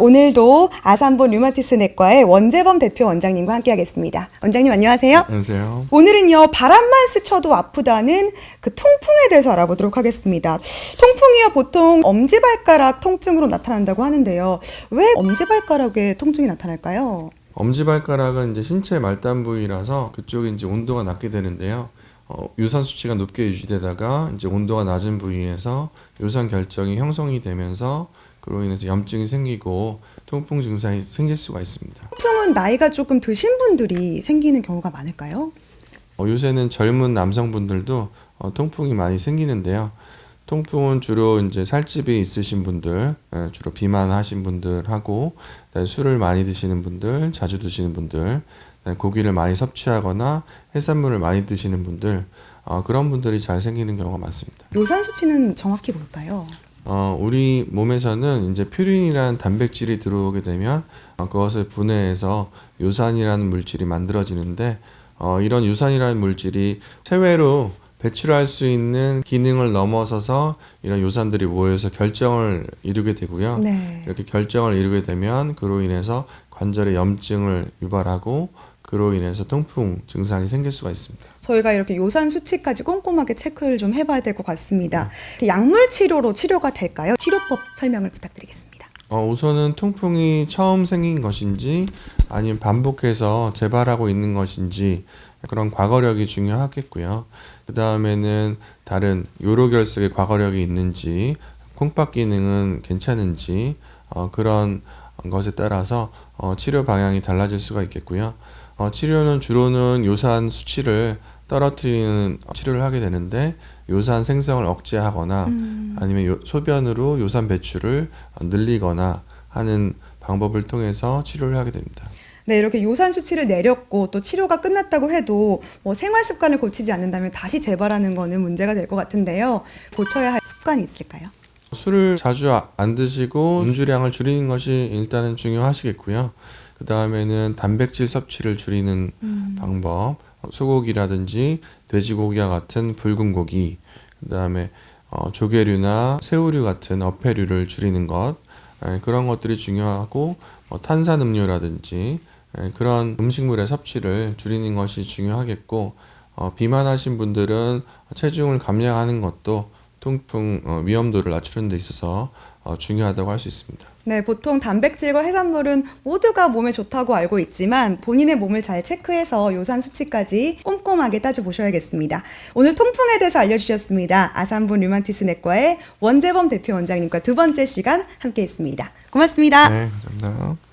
오늘도 아산본 류마티스 내과의 원재범 대표 원장님과 함께하겠습니다. 원장님 안녕하세요. 안녕하세요. 오늘은요 바람만 스쳐도 아프다는 그 통풍에 대해서 알아보도록 하겠습니다. 통풍이요 보통 엄지발가락 통증으로 나타난다고 하는데요. 왜 엄지발가락에 통증이 나타날까요? 엄지발가락은 이제 신체 말단 부위라서 그쪽에 이제 온도가 낮게 되는데요. 어, 유산 수치가 높게 유지되다가 이제 온도가 낮은 부위에서 유산 결정이 형성이 되면서 그로 인해서 염증이 생기고 통풍 증상이 생길 수가 있습니다. 통풍은 나이가 조금 드신 분들이 생기는 경우가 많을까요? 어, 요새는 젊은 남성분들도 어, 통풍이 많이 생기는데요. 통풍은 주로 이제 살집이 있으신 분들, 예, 주로 비만하신 분들하고 그다음에 술을 많이 드시는 분들, 자주 드시는 분들, 그다음에 고기를 많이 섭취하거나 해산물을 많이 드시는 분들, 어, 그런 분들이 잘 생기는 경우가 많습니다. 요산 수치는 정확히 뭘까요? 어, 우리 몸에서는 이제 퓨린이라는 단백질이 들어오게 되면 어, 그것을 분해해서 요산이라는 물질이 만들어지는데 어, 이런 요산이라는 물질이 체외로 배출할 수 있는 기능을 넘어서서 이런 요산들이 모여서 결정을 이루게 되고요. 네. 이렇게 결정을 이루게 되면 그로 인해서 관절에 염증을 유발하고 그로 인해서 통풍 증상이 생길 수가 있습니다. 저희가 이렇게 요산 수치까지 꼼꼼하게 체크를 좀 해봐야 될 것 같습니다. 약물 치료로 치료가 될까요? 치료법 설명을 부탁드리겠습니다. 어, 우선은 통풍이 처음 생긴 것인지 아니면 반복해서 재발하고 있는 것인지 그런 과거력이 중요하겠고요. 그 다음에는 다른 요로결석의 과거력이 있는지 콩팥 기능은 괜찮은지 어, 그런 것에 따라서 어, 치료 방향이 달라질 수가 있겠고요. 어, 치료는 주로는 요산 수치를 떨어뜨리는 치료를 하게 되는데 요산 생성을 억제하거나 아니면 요- 소변으로 요산 배출을 늘리거나 하는 방법을 통해서 치료를 하게 됩니다. 네, 이렇게 요산 수치를 내렸고 또 치료가 끝났다고 해도 뭐 생활 습관을 고치지 않는다면 다시 재발하는 거는 문제가 될 것 같은데요. 고쳐야 할 습관이 있을까요? 술을 자주 아- 안 드시고 음주량을 줄이는 것이 일단은 중요하시겠고요. 그 다음에는 단백질 섭취를 줄이는 방법, 어, 소고기라든지 돼지고기와 같은 붉은 고기, 그 다음에 어, 조개류나 새우류 같은 어패류를 줄이는 것, 에, 그런 것들이 중요하고 뭐 탄산 음료라든지 에, 그런 음식물의 섭취를 줄이는 것이 중요하겠고 어, 비만하신 분들은 체중을 감량하는 것도 통풍 어, 위험도를 낮추는 데 있어서 어, 중요하다고 할 수 있습니다. 네, 보통 단백질과 해산물은 모두가 몸에 좋다고 알고 있지만 본인의 몸을 잘 체크해서 요산 수치까지 꼼꼼하게 따져보셔야겠습니다. 오늘 통풍에 대해서 알려주셨습니다. 아산분 류마티스 내과의 원재범 대표 원장님과 두 번째 시간 함께 했습니다. 고맙습니다. 네, 감사합니다.